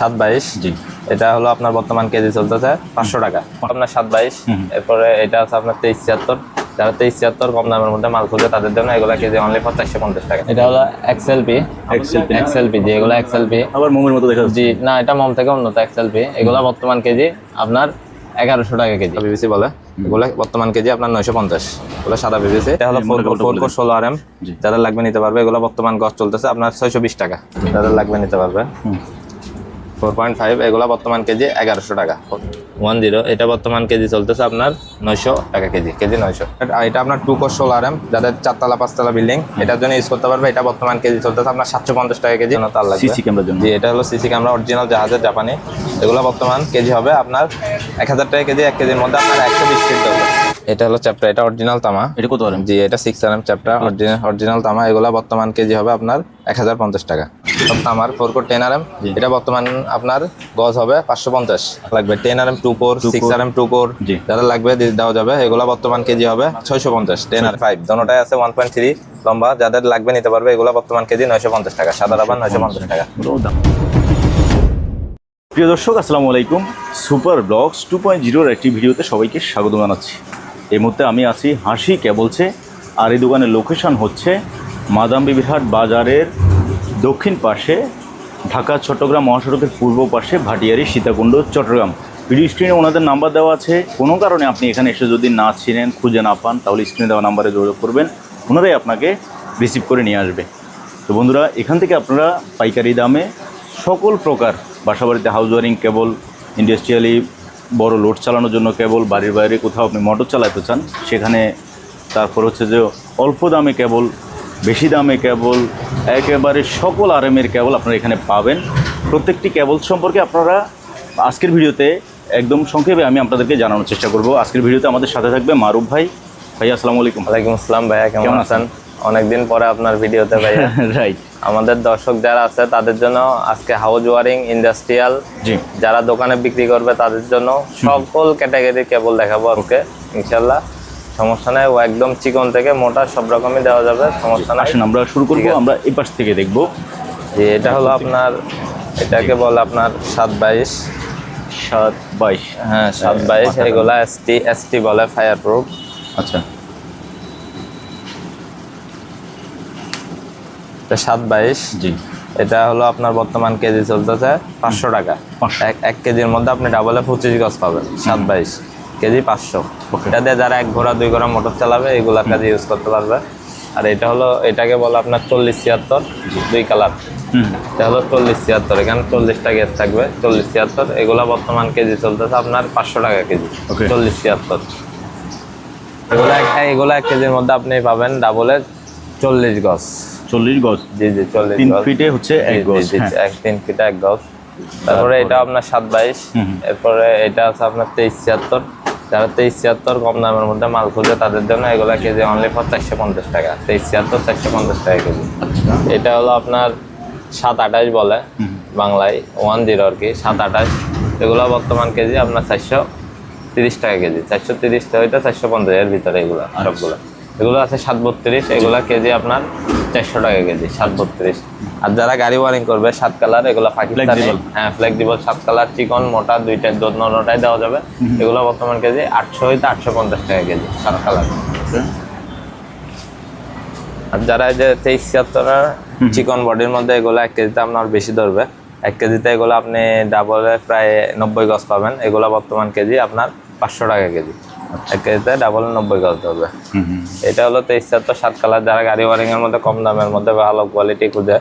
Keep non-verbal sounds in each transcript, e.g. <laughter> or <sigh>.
সাত বাইশ জি। এটা হলো আপনার বর্তমান কেজি চলতেছে পাঁচশো টাকা। আপনার সাত বাইশ এরপরে এটা আছে আপনার তেইশ ছিয়াত্তর। যারা তেইশ ছিয়াত্তর কম দামের মধ্যে মাল খুঁজে তাদের জন্য এগুলো কেজি অনলি ফর চারশো পঞ্চাশ টাকা। এটা হলো XL P XL P G এগুলো এক্সেল পি আবার মোমের মতো দেখা জি না এটা মম থেকে উন্নত এক্সেল পি এগুলো বর্তমান কেজি আপনার এগারোশো টাকা কেজি। বিবিসি বলে। এগুলো বর্তমান কেজি আপনার নয়শো পঞ্চাশ। এগুলো সাদা বিবিসি এটা হলো ফোর ফোর কোর ষোলো আর এম যাদের লাগবে নিতে পারবে এগুলো বর্তমান গছ চলতেছে আপনার ছয়শো বিশ টাকা। যাদের লাগবে নিতে পারবে। ফোর পয়েন্ট ফাইভ এগুলো বর্তমান কেজি এগারোশো টাকা। ওয়ান জিরো এটা বর্তমান কেজি চলতেছে আপনার নয়শো টাকা কেজি কেজি নয়শো। আর এটা আপনার টু কোর ষোলো আর এম যাদের চারতলা পাঁচতলা বিল্ডিং এটার জন্য ইউজ করতে পারবে। এটা বর্তমান কেজি চলতেছে আপনার সাতশো পঞ্চাশ টাকা কেজি। তার লাগবে। সিসি ক্যামেরার জন্য। এটা হলো সিসি ক্যামেরা অরিজিনাল জাহাজের জাপানি এগুলো বর্তমান কেজি হবে আপনার এক হাজার টাকা কেজি এক কেজির মধ্যে আপনার একশো বিশ হবে এটা হলো চ্যাপ্টার এটা অরিজিনাল তামা। এটা কত পারেন জি এটা six R M chapter original original তামা এগুলো বর্তমান কেজি হবে আপনার এক হাজার পঞ্চাশ টাকা। সব তামার four core ten R M জি। এটা বর্তমান আপনার গজ হবে পাঁচশো পঞ্চাশ। লাগবে ten R M two core Two six core। R M two core জি। যারা লাগবে দেওয়া যাবে এগুলো বর্তমান কেজি হবে ছয়শো পঞ্চাশ টেন আর ফাইভ দোনোটাই আছে ওয়ান পয়েন্ট থ্রি লম্বা যাদের লাগবে নিতে পারবে এগুলো বর্তমান কেজি নয়শো পঞ্চাশ টাকা সাদা রাবার নয়শো পঞ্চাশ। টাকা। ওটাও দাম। প্রিয় দর্শক আসসালামু আলাইকুম। সুপার ব্লগস টু পয়েন্ট জিরোর একটি ভিডিওতে সবাইকে স্বাগত জানাচ্ছি। এই মুহূর্তে আমি আছি হাসি কেবলছে, আর এই দোকানের লোকেশন হচ্ছে মাদাম বিবিরহাট বাজারের দক্ষিণ পাশে, ঢাকা, চট্টগ্রাম মহাসড়কের পূর্ব পাশে ভাটিয়ারি, সীতাকুণ্ড, চট্টগ্রাম। ভিডিও স্ক্রিনে ওনাদের নাম্বার দেওয়া আছে। কোনো কারণে আপনি এখানে এসে যদি না চিনেন, খুঁজে না পান, তাহলে স্ক্রিনে দেওয়া নাম্বারে যোগাযোগ করবেন। ওনারাই আপনাকে রিসিভ করে নিয়ে আসবে। তো বন্ধুরা, এখান থেকে আপনারা পাইকারি দামে সকল প্রকার বাসাবাড়িতে হাউস ওয়ারিং, কেবল, ইন্ডাস্ট্রিয়ালি বড় লোড চালানোর জন্য কেবল বাড়ির বাইরে কোথাও আপনি মোটর চালাতে চান সেখানে তারপর হচ্ছে যে অল্প দামে কেবল বেশি দামে কেবল একেবারে সকল আরএমের কেবল আপনারা এখানে পাবেন। প্রত্যেকটি কেবল সম্পর্কে আপনারা আজকের ভিডিওতে একদম সংক্ষেপে আমি আপনাদেরকে জানানোর চেষ্টা করব। আজকের ভিডিওতে আমাদের সাথে থাকবে মারুফ ভাই। ভাই আসসালামু আলাইকুম। ওয়ালাইকুম আসসালাম ভাইয়া কেমন কেমন আছেন? অনেকদিন পরে আপনার ভিডিওতে ভাইয়া। <laughs> রাইট আমাদের দর্শক যারা আছে তাদের জন্য আজকে হাউস ওয়ারিং ইন্ডাস্ট্রিয়াল। জি। যারা দোকানে বিক্রি করবে তাদের জন্য সকল ক্যাটাগরির কেবল দেখাবো আজকে ইনশাল্লাহ। সমস্যা নাই ও একদম চিকন থেকে মোটা সব রকমই দেওয়া যাবে সমস্যা নাই। আসেন আমরা শুরু করব আমরা এই পাশ থেকে দেখব। যে এটা হলো আপনার এটাকে বলে আপনার সাত বাইশ সাত বাইশ হ্যাঁ সাত বাইশ। এগুলা এসটি এসটি বলে ফায়ার প্রুফ আচ্ছা। এটা সাত বাইশ। জি। এটা হলো আপনার বর্তমান কেজি চলতেছে পাঁচশো টাকা। এক কেজির মধ্যে আপনি ডাবলে পঁচিশ গজ পাবেন সাত বাইশ। কেজি পাঁচশো। এটা দিয়ে যারা এক ঘোড়া দুই ঘোড়া মোটর চালাবে এগুলার কাজে ইউজ করতে পারবে। আর এটা হলো এটাকে বলে আপনার চল্লিশ ছিয়াত্তর দুই কালার। এটা হলো চল্লিশ ছিয়াত্তর এখানে চল্লিশটা গ্যাস থাকবে চল্লিশ ছিয়াত্তর। এগুলা বর্তমান কেজি চলতেছে আপনার পাঁচশো টাকা কেজি চল্লিশ ছিয়াত্তর। এগুলো এগুলো এক কেজির মধ্যে আপনি পাবেন ডাবলে চল্লিশ গজ। চল্লিশ গজ। জি জি চল্লিশ তিন ফিটে হচ্ছে এক গজ হ্যাঁ। এক তিন ফিট এক গজ। তারপরে এটা আপনার সাত বাইশ। এরপরে এটা আছে আপনার তেইশ ছিয়াত্তর। যারা তেইশ ছিয়াত্তর কম দামের মধ্যে মাল খুঁজে তাদের জন্য এগুলা কেজি অনলি ফর চারশো পঞ্চাশ টাকা। তেইশ ছিয়াত্তর চারশো পঞ্চাশ টাকা কেজি। এটা হলো আপনার সাত আঠাশ বলে বাংলায় ওয়ান জিরো আর কি সাত আঠাশ। এগুলো বর্তমান কেজি আপনার চারশো তিরিশ টাকা কেজি। চারশো তিরিশ হইতে চারশো পঞ্চাশ এর ভিতরে এগুলো আচ্ছা। সবগুলো। এগুলো আছে সাত বত্রিশ এগুলা কেজি আপনার চারশো টাকা কেজি সাত বত্রিশ। আর যারা গাড়ি ওয়ারিং করবে সাত কালার এগুলো পাকিস্তানি। হ্যাঁ ফ্লেক্সিবল সাত কালার চিকন মোটা দুইটা দোনোটাই দেওয়া যাবে। এগুলো বর্তমান কেজি আটশো হইতে আটশো পঞ্চাশ টাকা কেজি সাত কালার আর যারা এই যে তেইশ ছিয়াত্তরের চিকন বডির মধ্যে এগুলো এক কেজিতে আপনার বেশি ধরবে। এক কেজিতে এগুলো আপনি ডাবলে প্রায় নব্বই গজ পাবেন। এগুলো বর্তমান কেজি আপনার পাঁচশো টাকা কেজি। ডাবল নব্বই গজ ধরবে এটা হলো তেইশ সাত কালার যারা গাড়ি ওয়ারিং এর মধ্যে কম দামের মধ্যে ভালো কোয়ালিটি খুঁজে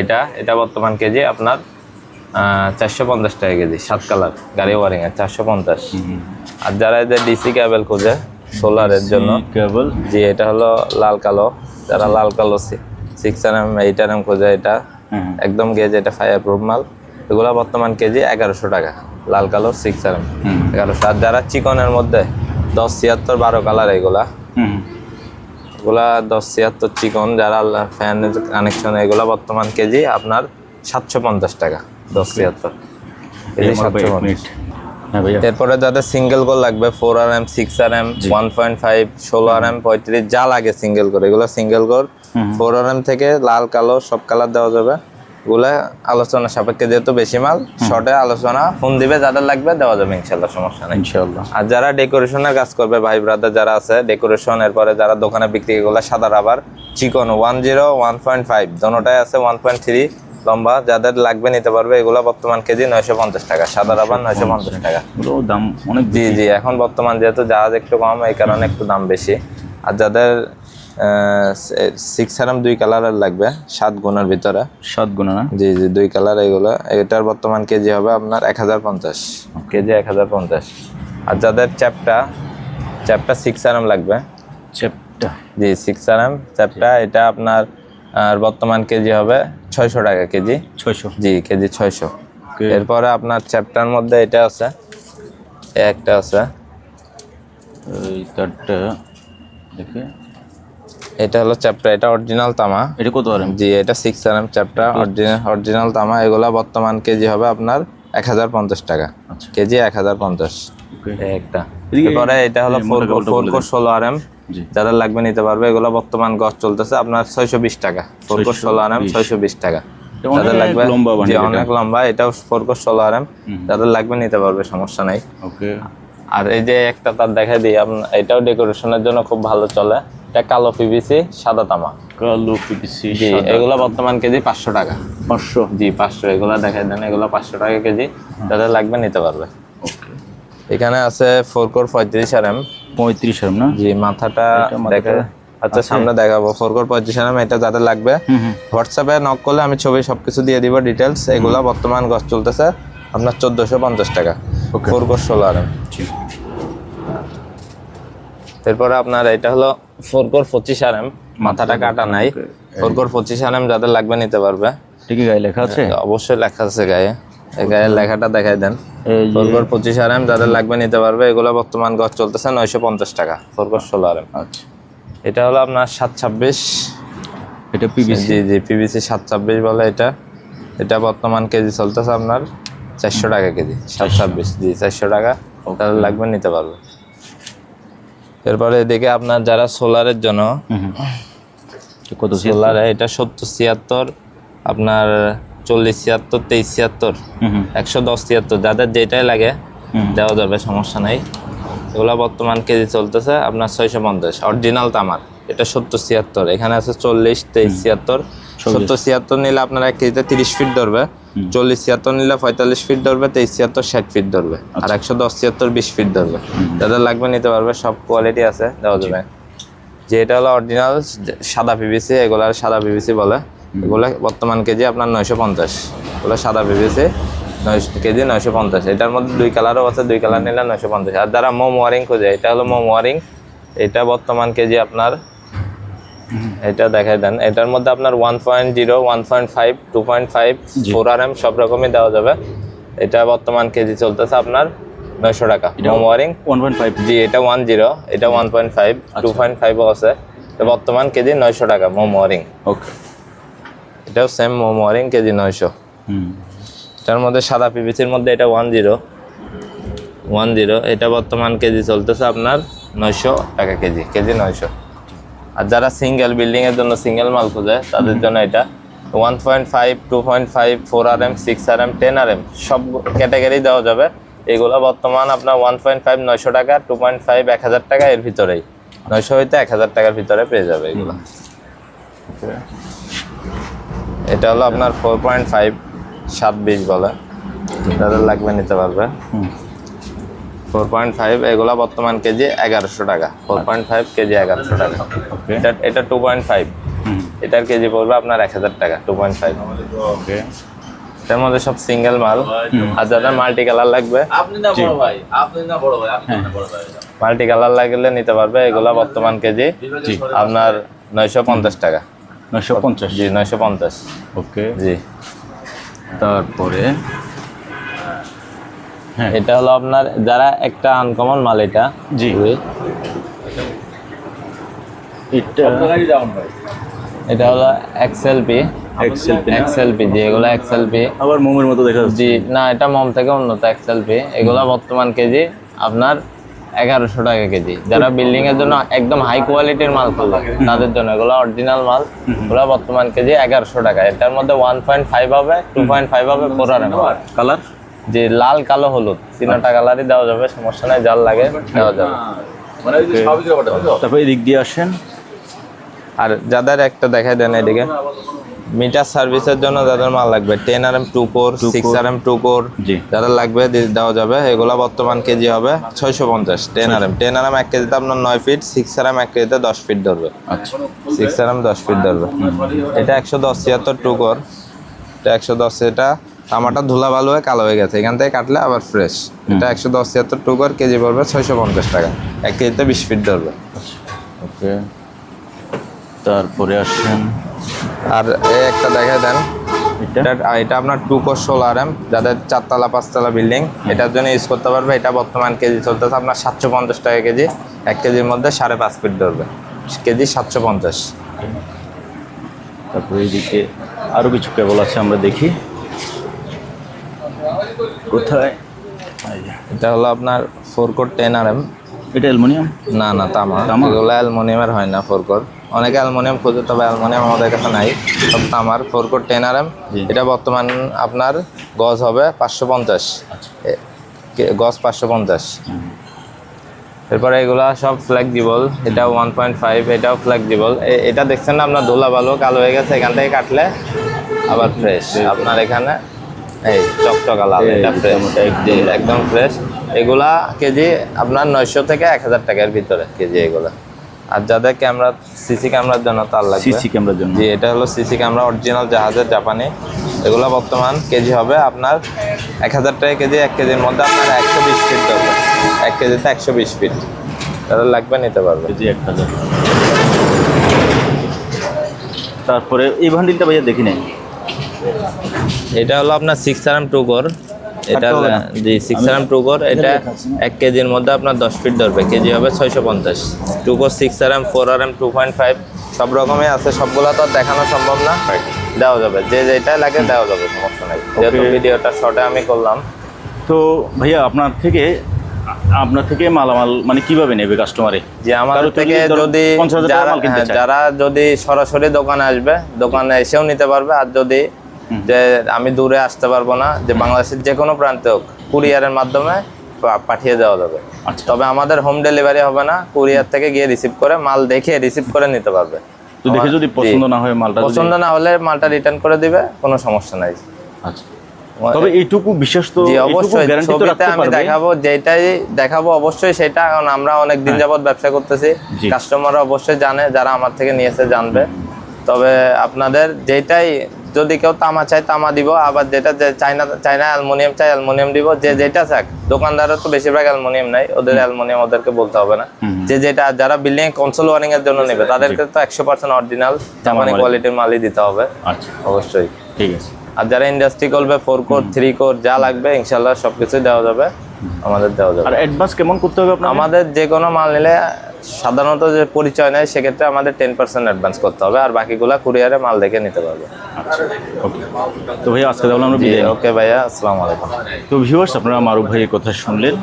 এটা এটা বর্তমান কেজি আপনার চারশো পঞ্চাশ টাকা কেজি সাত কালার গাড়ি ওয়ারিং এর চারশো পঞ্চাশ। আর যারা যে ডিসি ক্যাবেল খুঁজে সোলারের জন্য কেবল জি এটা হলো লাল কালো যারা লাল কালো six R M eight R M খোঁজে এটা একদম গেজ এটা ফায়ার প্রুফ মাল। এগুলো বর্তমান কেজি এগারোশো টাকা লাল কালো সিক্স আর এম এগারোশো। আর যারা চিকনের মধ্যে দশ ছিয়াত্তর বারো কালার এগুলা। এগুলা দশ ছিয়াত্তর চিকন যারা ফ্যান কানেকশন এগুলা বর্তমান কেজি আপনার সাতশো পঞ্চাশ টাকা দশ ছিয়াত্তর। কেজি সাতশো হ্যাঁ এরপরে যাদের সিঙ্গেল গোল লাগবে four R M six R M one point five ষোলো আর এম পঁয়ত্রিশ যা লাগে সিঙ্গেল করে এগুলো সিঙ্গেল গোল ফোর আর এম থেকে লাল কালো সব কালার দেওয়া যাবে। গুলা আলোচনা সাপেক্ষে যেহেতু বেশি মাল শর্টে আলোচনা ফোন দিবে যাদের লাগবে দেওয়া যাবে ইনশাল্লাহ সমস্যা নেই। ইনশাআল্লাহ। আর যারা ডেকোরেশনের কাজ করবে ভাই ব্রাদার যারা আছে ডেকোরেশন এরপরে যারা দোকানে বিক্রি এগুলো সাদা রাবার চিকন one zero one point five দোনোটাই আছে ওয়ান পয়েন্ট থ্রি লম্বা যাদের লাগবে নিতে পারবে এগুলো বর্তমান কেজি নয়শো পঞ্চাশ টাকা সাদা রাবার নয়শো পঞ্চাশ টাকা। দাম অনেক জি জি এখন বর্তমান যেহেতু জাহাজ একটু কম এই কারণে একটু দাম বেশি। আর যাদের সিক্স আরাম দুই কালারের লাগবে সাত গুণার ভিতরে। সাত গুণা না? জি জি দুই কালার এগুলো। এটার বর্তমান কেজি হবে আপনার এক হাজার পঞ্চাশ। কেজি এক হাজার পঞ্চাশ। আর যাদের চ্যাপটা চ্যাপটা সিক্স আরাম লাগবে। চ্যাপটা জি সিক্স আরাম চ্যাপটা এটা আপনার আর বর্তমান কেজি হবে ছয়শো টাকা কেজি। ছয়শো? জি কেজি ছয়শো। এরপরে আপনার চ্যাপ্টার মধ্যে এটা আছে। একটা আছে। এই তারটা দেখে। এটা হলো চ্যাপ্টার এটা অরিজিনাল তামা। এটা কত আর জি এটা six R M chapter original original তামা এগুলা বর্তমান কেজি হবে আপনার এক হাজার পঞ্চাশ টাকা। আচ্ছা। কেজি এক হাজার পঞ্চাশ। একটা। এরপরে এটা হলো ফোর ফোর কোর ষোলো আর এম জি। যাদের লাগবে নিতে পারবে এগুলো বর্তমান গছ চলতেছে আপনার ছয়শো বিশ টাকা। ফোর কোর ষোলো আর এম 620 ছয়শো বিশ টাকা। যাদের লাগবে লম্বা জি। অনেক লম্বা এটাও ফোর কোর ষোলো আর এম যাদের লাগবে নিতে পারবে সমস্যা নাই। ওকে আর এই যে একটা তার দেখা দিই আপনার এটাও ডেকোরেশনের জন্য খুব ভালো চলে। এটা কালো পিভিসি সাদা তামা। কালো পিপিসি জি এগুলো বর্তমান কেজি পাঁচশো টাকা। পাঁচশো? জি পাঁচশো। এগুলো দেখাই দেন এগুলো পাঁচশো টাকা কেজি। যাদের লাগবে নিতে পারবে। এখানে আছে ফোর কোর পঁয়ত্রিশ আর এম পঁয়ত্রিশ আর না? জি মাথাটা দেখা আচ্ছা সামনে দেখাবো। ফোর কোর পঁয়ত্রিশ আর এম এটা যাদের লাগবে। হোয়াটসঅ্যাপে নক করলে আমি ছবি সবকিছু দিয়ে দিব ডিটেলস এগুলো বর্তমান গছ চলতেছে আপনার চোদ্দোশো পঞ্চাশ টাকা. ফোর কোর ষোলো আর এম জি এরপরে আপনার এটা হলো ফোর কোর পঁচিশ আর এম মাথাটা কাটা নাই। ফোর কোর পঁচিশ আর এম যাদের লাগবে নিতে পারবে। ঠিকই গায়ে লেখা আছে? অবশ্যই লেখা আছে গায়ে। গায়ের লেখাটা দেখাই দেন। ফোর কোর পঁচিশ আর এম যাদের লাগবে নিতে পারবে এগুলো বর্তমান গছ চলতেছে নয়শো পঞ্চাশ টাকা ফোর কোর ষোলো আর এম আচ্ছা। এটা হলো আপনার সাত ছাব্বিশ। এটা জি সাত ছাব্বিশ বলে এটা। এটা বর্তমান কেজি চলতেছে আপনার চারশো টাকা কেজি সাত ছাব্বিশ। জি চারশো টাকা। তাদের লাগবে নিতে পারবে। এরপরে এদিকে আপনার যারা সোলারের জন্য কত সোলারে এটা সত্তর ছিয়াত্তর আপনার চল্লিশ ছিয়াত্তর তেইশ ছিয়াত্তর একশো দশ ছিয়াত্তর যাদের যেটাই লাগে দেওয়া যাবে সমস্যা নাই। এগুলো বর্তমান কেজি চলতেছে আপনার ছয়শো পঞ্চাশ অরিজিনাল তামার এটা সত্তর ছিয়াত্তর এখানে আছে চল্লিশ তেইশ ছিয়াত্তর সত্তর ছিয়াত্তর নিলে আপনার এক কেজিতে তিরিশ ফিট ধরবে। চল্লিশ ছিয়াত্তর নিলে পঁয়তাল্লিশ ফিট ধরবে তেইশ ছিয়াত্তর ষাট ফিট ধরবে আর একশো দশ ছিয়াত্তর বিশ ফিট ধরবে। যাদের লাগবে নিতে পারবে সব কোয়ালিটি আছে দেওয়া যাবে। যে এটা হলো অরিজিনাল সাদা পিভিসি এগুলো সাদা পিভিসি বলে। এগুলো বর্তমান কেজি আপনার নয়শো পঞ্চাশ। এগুলো সাদা পিভিসি নয়শো কেজি নয়শো পঞ্চাশ। এটার মধ্যে দুই কালারও আছে দুই কালার নিলে নয়শো পঞ্চাশ। আর যারা মোম ওয়ারিং খোঁজে এটা হলো মোম ওয়ারিং এটা বর্তমান কেজি আপনার এটা দেখাই দেন। এটার মধ্যে আপনার one point zero one point five two point five four R M সব রকমই দেওয়া যাবে। এটা বর্তমান কেজি চলতেছে আপনার নয়শো টাকা। ওয়ারিং ওয়ান পয়েন্ট ফাইভ জি এটা ওয়ান জিরো এটা one point five two point ফাইভও আছে। বর্তমান কেজি নয়শো টাকা মোম ওয়ারিং ওকে এটাও সেম মোম ওয়ারিং কেজি নয়শো। এটার মধ্যে সাদা পিভিসির মধ্যে এটা ওয়ান জিরো ওয়ান জিরো এটা বর্তমান কেজি চলতেছে আপনার নয়শো টাকা কেজি কেজি নয়শো। আর যারা সিঙ্গেল বিল্ডিংয়ের জন্য সিঙ্গেল মাল খুঁজে তাদের জন্য এটা one point five two point five four R M six R M ten R M সব ক্যাটাগরি দেওয়া যাবে। এগুলো বর্তমান আপনার ওয়ান পয়েন্ট ফাইভ নয়শো টাকা টু পয়েন্ট ফাইভ এক হাজার টাকা এর ভিতরেই। নয়শো হইতে এক হাজার টাকার ভিতরে পেয়ে যাবে এগুলো। এটা হলো আপনার ফোর পয়েন্ট ফাইভ সাত বিশ বলে। যাদের লাগবে নিতে পারবে। ফোর পয়েন্ট ফাইভ এগুলো বর্তমান কেজি এগারোশো টাকা। ফোর পয়েন্ট ফাইভ কেজি এগারোশো টাকা। এটা এটা টু পয়েন্ট ফাইভ এটার কেজি পড়বে আপনার এক হাজার টাকা টু পয়েন্ট ফাইভ ওকে এটার মধ্যে সব সিঙ্গেল মাল। আর যাদের মাল্টি কালার লাগবে আপনি না বড় ভাই আপনি না বড় ভাই আপনি না বড় ভাই। মাল্টি কালার লাগলে নিতে পারবে এগুলো বর্তমান কেজি। আপনার নয়শো পঞ্চাশ টাকা। নশো পঞ্চাশ। জি নয়শো পঞ্চাশ। ওকে জি। তারপরে এটা হলো আপনার যারা একটা আনকমন মাল এটা জি। এটা হলো XL P XL XL P G এগুলো এক্সেল পি আবার মোমের মতো দেখা যাচ্ছে। জি না এটা মম থেকে উন্নত এক্সেল পি এগুলো বর্তমান কেজি আপনার এগারোশো টাকা কেজি। যারা বিল্ডিং এর জন্য একদম হাই কোয়ালিটির মাল খুলবে তাদের জন্য এগুলো অরিজিনাল মাল। বর্তমান কেজি এগারোশো টাকা। এটার মধ্যে ওয়ান পয়েন্ট ফাইভ হবে টু পয়েন্ট ফাইভ হবে ফোর কালার যে লাল কালো হলুদ তিনটা কালারই দেওয়া যাবে সমস্যা নাই জাল লাগে দেওয়া যাবে। মানে? তারপরে এদিক দিয়ে আসেন। আর যাদের একটা দেখাই দেন এদিকে। মিটার সার্ভিসের জন্য যাদের মাল লাগবে ten R M two core six R M two core যাদের লাগবে দেওয়া যাবে। এগুলা বর্তমান কেজি হবে ছয়শো পঞ্চাশ ten R M. Ten R M এক কেজিতে আপনার নয় ফিট সিক্স আর এম এক কেজিতে দশ ফিট ধরবে। আচ্ছা। সিক্স আর এম দশ ফিট ধরবে। এটা একশো দশ ছিয়াত্তর টু কোর। এটা একশো দশ এটা তামাটা ধুলা ভালো হয়ে কালো হয়ে গেছে। এখান থেকে কাটলে আবার ফ্রেশ এটা একশো দশ ছিয়াত্তর টু কোর কেজি পড়বে ছয়শো পঞ্চাশ টাকা। এক কেজিতে বিশ ফিট ধরবে। ওকে। তারপরে আসেন। আর একটা দেখাই দেন। এটা? এটা এটা আপনার টু কোর সোলার এম যাদের চারতলা পাঁচতলা বিল্ডিং এটার জন্য ইউজ করতে পারবে। এটা বর্তমান কেজি চলতেছে আপনার সাতশো পঞ্চাশ টাকা কেজি। এক কেজির মধ্যে সাড়ে পাঁচ ফিট ধরবে। কেজি সাতশো পঞ্চাশ। তারপরে এইদিকে আরও কিছু কেবল আছে আমরা দেখি। কোথায়? এটা হলো আপনার four core ten R M. এটা অ্যালুমিনিয়াম? না না তামা। তামা? এগুলো অ্যালমোনিয়ামের হয় না ফোর কোর। অনেকে অ্যালমোনিয়াম খোঁজে তবে অ্যালমোনিয়াম আমাদের কাছে নাই। সব তামার four core ten R M. এটা বর্তমান আপনার গজ হবে পাঁচশো পঞ্চাশ। গজ পাঁচশো পঞ্চাশ। এরপরে এগুলা সব ফ্লেক্সিবল এটা ওয়ান পয়েন্ট ফাইভ এটাও ফ্লেক্সিবল এটা দেখছেন না আপনার ধুলা ভালো কালো হয়ে গেছে এখান থেকে কাটলে আবার ফ্রেশ আপনার এখানে এই চকচকা লাল এটা ফ্রেশ একদম ফ্রেশ এগুলা কেজি আপনার নয়শো থেকে এক হাজার টাকার ভিতরে কেজি এগুলা। আর যাদের ক্যামেরা সিসি ক্যামেরার জন্য তার লাগবে। সিসি ক্যামেরার জন্য। জি এটা হলো সিসি ক্যামেরা অরিজিনাল জাহাজের জাপানি। এগুলো বর্তমান কেজি হবে আপনার এক হাজার টাকা কেজি এক কেজির মধ্যে আপনার একশো বিশ ফিট ধরবে এক কেজিতে একশো বিশ ফিট তাদের লাগবে নিতে পারবে। কেজি এক হাজার তারপরে এই ভান্ডিলটা ভাইয়া দেখি নাই। এটা হলো আপনার six R M two core এটা? জি six R M two core এটা এক কেজির মধ্যে আপনার দশ ফিট ধরবে। কেজি হবে ছয়শো পঞ্চাশ। Two core six R M four R M two point five সব রকমই আছে। সবগুলো তো দেখানো সম্ভব না। দেওয়া যাবে। যে যেটা লাগে দেওয়া যাবে সমস্যা নাই। যেহেতু ভিডিওটা শর্টে আমি করলাম। তো ভাইয়া আপনার থেকে আপনার থেকে মালামাল মানে কীভাবে নেবে কাস্টমারে যে আমার থেকে যদি 50,000 টাকার যারা মাল কিনতে হ্যাঁ। যারা যদি সরাসরি দোকানে আসবে দোকানে এসেও নিতে পারবে। আর যদি যে আমি দূরে আসতে পারব না যে বাংলাদেশের যে কোনো প্রান্তে হোক কুরিয়ারের মাধ্যমে পাঠিয়ে দেওয়া যাবে। আচ্ছা। তবে আমাদের হোম ডেলিভারি হবে না কুরিয়ার থেকে গিয়ে রিসিভ করে মাল দেখে রিসিভ করে নিতে পারবে। দেখে যদি পছন্দ না হয় মালটা পছন্দ না হলে মালটা রিটার্ন করে দিবে কোনো সমস্যা নাই। আচ্ছা। তবে এইটুকু বিশ্বাস তো অবশ্যই ছবিতে আমি দেখাবো যেটাই দেখাবো অবশ্যই সেটা কারণ আমরা অনেক দিন যাবত ব্যবসা করতেছি। কাস্টমাররা অবশ্যই জানে যারা আমার থেকে নিয়েছে জানবে। তবে আপনাদের যেটাই যদি কেউ তামা চায় তামা দিব আবার যেটা চাইনা চাইনা অ্যালুমিনিয়াম চাই অ্যালুমিনিয়াম দিব যে যেটা চাক। দোকানদারের তো বেশিরভাগ অ্যালুমিনিয়াম নাই ওদের অ্যালুমিনিয়াম ওদেরকে বলতে হবে না। যে যেটা যারা বিল্ডিং কনসোল ওয়ারিং এর জন্য নেবে তাদেরকে তো একশো পার্সেন্ট অরিজিনাল জাপানি কোয়ালিটির মালই দিতে হবে। আচ্ছা। অবশ্যই। ঠিক আছে। আর যারা ইন্ডাস্ট্রি করবে ফোর কোর থ্রি কোর যা লাগবে ইনশাল্লাহ সবকিছুই দেওয়া যাবে আমাদের দেওয়া যাবে। আর অ্যাডভান্স কেমন করতে হবে আমাদের যে কোনো মাল নিলে সাধারণত যে পরিচয় নেয় সেক্ষেত্রে আমাদের টেন পার্সেন্ট অ্যাডভান্স করতে হবে আর বাকিগুলা কুরিয়ারে মাল দেখে নিতে পারবে। আচ্ছা ওকে। তো ভাই আজকে তাহলে আমরা বিদায় ওকে ভাইয়া আসসালামু আলাইকুম। তো ভিউয়ার্স আপনারা মারুফ ভাইয়ের কথা শুনলেন।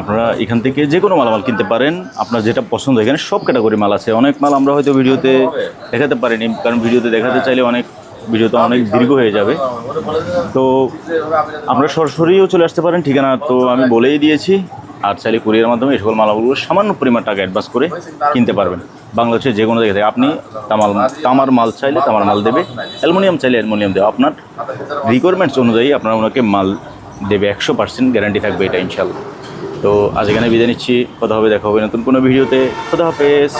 আপনারা এখান থেকে যে কোনো মালামাল কিনতে পারেন। আপনার যেটা পছন্দ এখানে সব ক্যাটাগরি মাল আছে। অনেক মাল আমরা হয়তো ভিডিওতে দেখাতে পারিনি কারণ ভিডিওতে দেখাতে চাইলে অনেক ভিডিওতে অনেক দীর্ঘ হয়ে যাবে। তো আমরা সরাসরিও চলে আসতে পারেন ঠিকানা তো আমি বলেই দিয়েছি। আর চাইলে কুরিয়ার মাধ্যমে এই সকল মালগুলো সামান্য পরিমাণ টাকা অ্যাডভান্স করে কিনতে পারবেন। বাংলাদেশের যে কোনো জায়গা আপনি তামাল তামার মাল চাইলে তামার মাল দেবে, অ্যালুমিনিয়াম চাইলে অ্যালুমিনিয়াম দেবে। আপনার রিকোয়ারমেন্টস অনুযায়ী আপনারা ওনাকে মাল দেবে, একশো পার্সেন্ট গ্যারান্টি থাকবে এটা ইনশাল্লাহ তো আজ এখানে বিদায় নিচ্ছি, কথা হবে, দেখা হবে নতুন কোনো ভিডিওতে। কথা হাফেজ।